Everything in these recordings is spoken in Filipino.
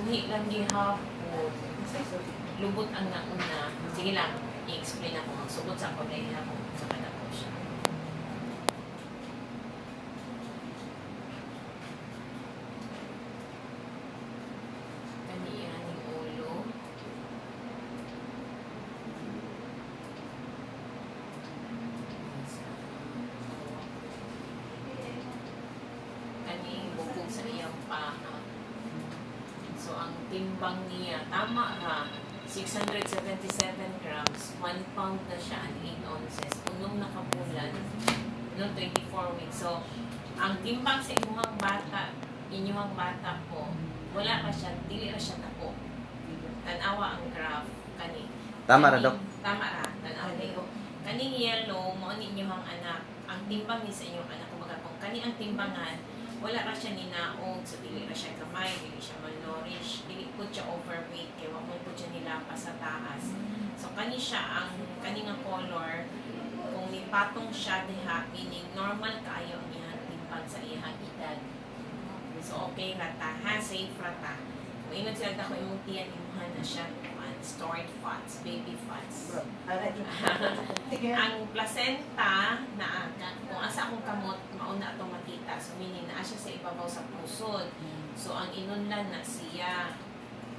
suhi lang gihapon. Lubot ang nauna. Sige lang, i-explain ako. Magsubot sa ako ako sa kanak ko siya. Kaniyan yung ulo. Kani bukog sa iyang paha. So, ang timbang niya, tama ra, 677 grams, 1 pound na siya and 8 ounces. Unong nakapulan, no, 24 weeks. So, ang timbang sa inyong bata, inyong bata po, wala pa siya, dili ra siya nako. Tanawa ang graph, kani. Tama ra, Dok. Tama ra, tanawa kayo. Kaning yellow, mo ni inyong anak, ang timbang ni sa inyong anak, kumbaga kung kani ang timbangan, wala ra siya ninaog, so dili ra siya kamay, dili siya malnourished, dili po siya overweight, po siya nilapa sa taas. So kani siya ang kani nga color, kung nipatong siya diha, meaning normal kayo ang iyang timbang sa iyang edad. So okay ra ta, ha, safe ra ta. Kung ingon sila ta ko imong tiyan imuhan na siya kuan, stored fats, baby fats. ang placenta na kung asa akong kamot, mauna itong makita. So, meaning na siya sa ibabaw sa pusod. So, ang inunlan na siya.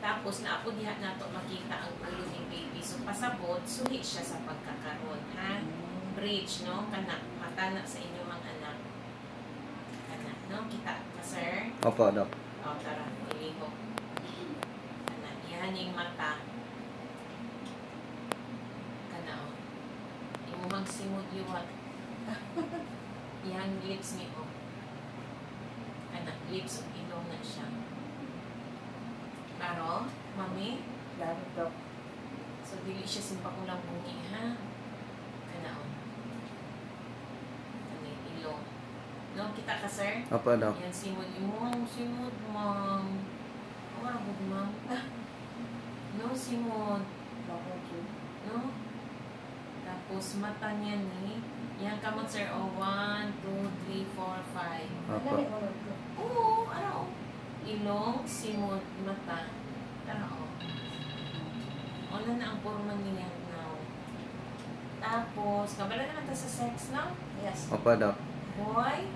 Tapos, naapo diha na to makita ang ulo ni baby. So, pasabot, suhi siya sa pagkakaroon, ha? Bridge, no? Kana, mata na sa inyo mga anak. Kana, no? Kita ka, sir? Opo, Dok. O, tara, iliho. Kana, yan yung mata. Kana, o. Imo magsimod yuwat. Yan lips ni o. Kana, lips ilong na siya. Klaro, mami? So, dili siya simpa ko lang bungi, ha? Kana, o. Kana, ilong. No, kita ka, sir? Opo, Dok. Yan, simod mo. Simod, ma'am. Wala ko, ma'am. No, simod. No? Tapos, mata niya ni. Yan, kamot, sir. O, 1, 2, 3, 4, 5. Opo. Oo, ano? Ilong, simod, mata. Tara, o. Wala na ang forma niya now. Tapos, kabala naman ta sa sex, no? Yes. Opo, Dok. Boy.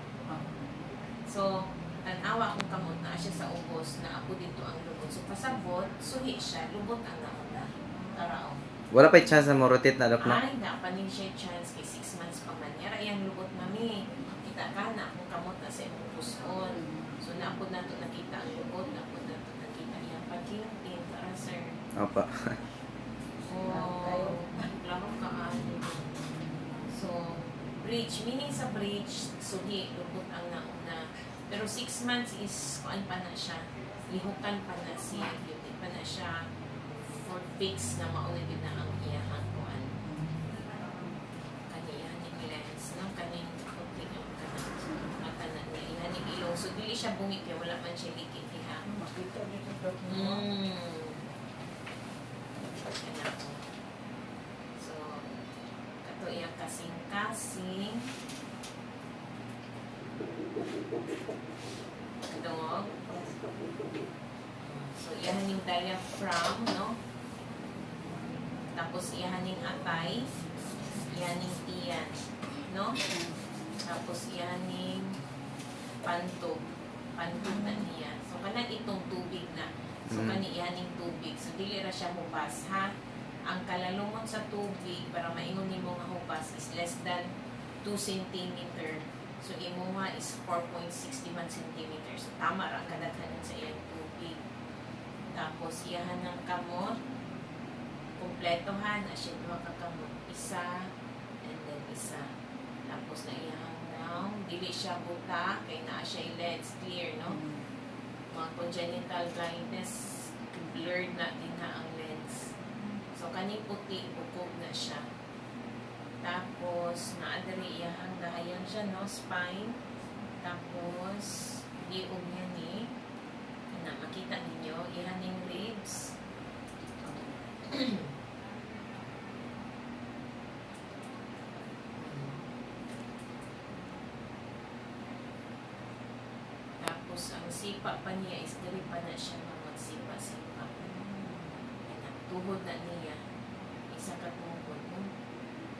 So, tanawa akong kamot na siya sa ubos na ako dito ang lubot. So, pasabot, suhi siya, lubot ang nauna. Tara, o. Wala pa chance na mo rotate na, Dok, no? Ay, napanin siya chance kay 6 months pa man. Yara, iyang lubot mami. Kita ka na akong kamot na sa imong puson. So, naapod na to nakita ang lubot, naapod na to nakita iyang pagkintin. Tara, sir. Opo. Oh, laro ka ano. So, bridge, meaning sa bridge, suhi, lubot ang nauna. Pero six months is, kuan pa na siya, lihukan pa na siya, beauty pa na siya, for fix na mauna din na ang iyahang kuan. Kaniyahan ni lens, no? Kaning kunti yung kanang mata na niya, ihaning ilong. So, dili siya bungit, kaya wala man siya likit, ha? Mm. Ayan ako. So, kato iya kasing-kasing. Dog. So, iyahan yung diaphragm, no? Tapos, iyahan yung atay. Iyahan yung tiyan, no? Tapos, iyahan yung pantog. Pantog na niya. So, kanang itong tubig na. So, Mm. kani ihaning tubig. So, dili ra siya hubas, ha? Ang kalalumon sa tubig, para maingon nimo nga hubas, is less than 2 cm. So, imo nga is 4.61 cm. So, tama ra ang kadaghanan sa iyang tubig. Tapos, iyahan ng kamot. Kompletohan, na siya duha ka kamot. Isa, and then isa. Tapos, na iyahan now. Dili siya buta, kay naa siya lens clear, no? mga congenital blindness, blurred na din na ang lens. So, kaning puti, bukog na siya. Tapos, naadari iyahang dahayan siya, no? Spine. Tapos, diog niya ni, na makita ninyo, ihaning ribs. Tapos, ang sipa pa niya is dali pa na siya mga sipa-sipa. Ayan, tuhod na niya. Isa ka tuhod mo.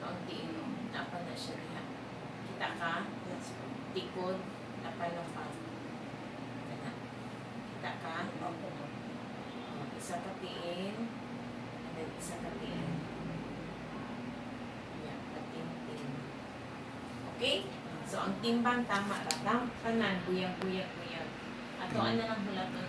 Ang tiilo. Napa na siya diha. Kita ka? Tikod. Napalong pa. Kana. Kita ka? Opo. Oh, isa ka tiin. And then isa ka tiin. Yan, pating-ting. Okay? So, ang timbang tama ra. Tanan, buyag-buyag-buyag. Ato, ano lang hulaton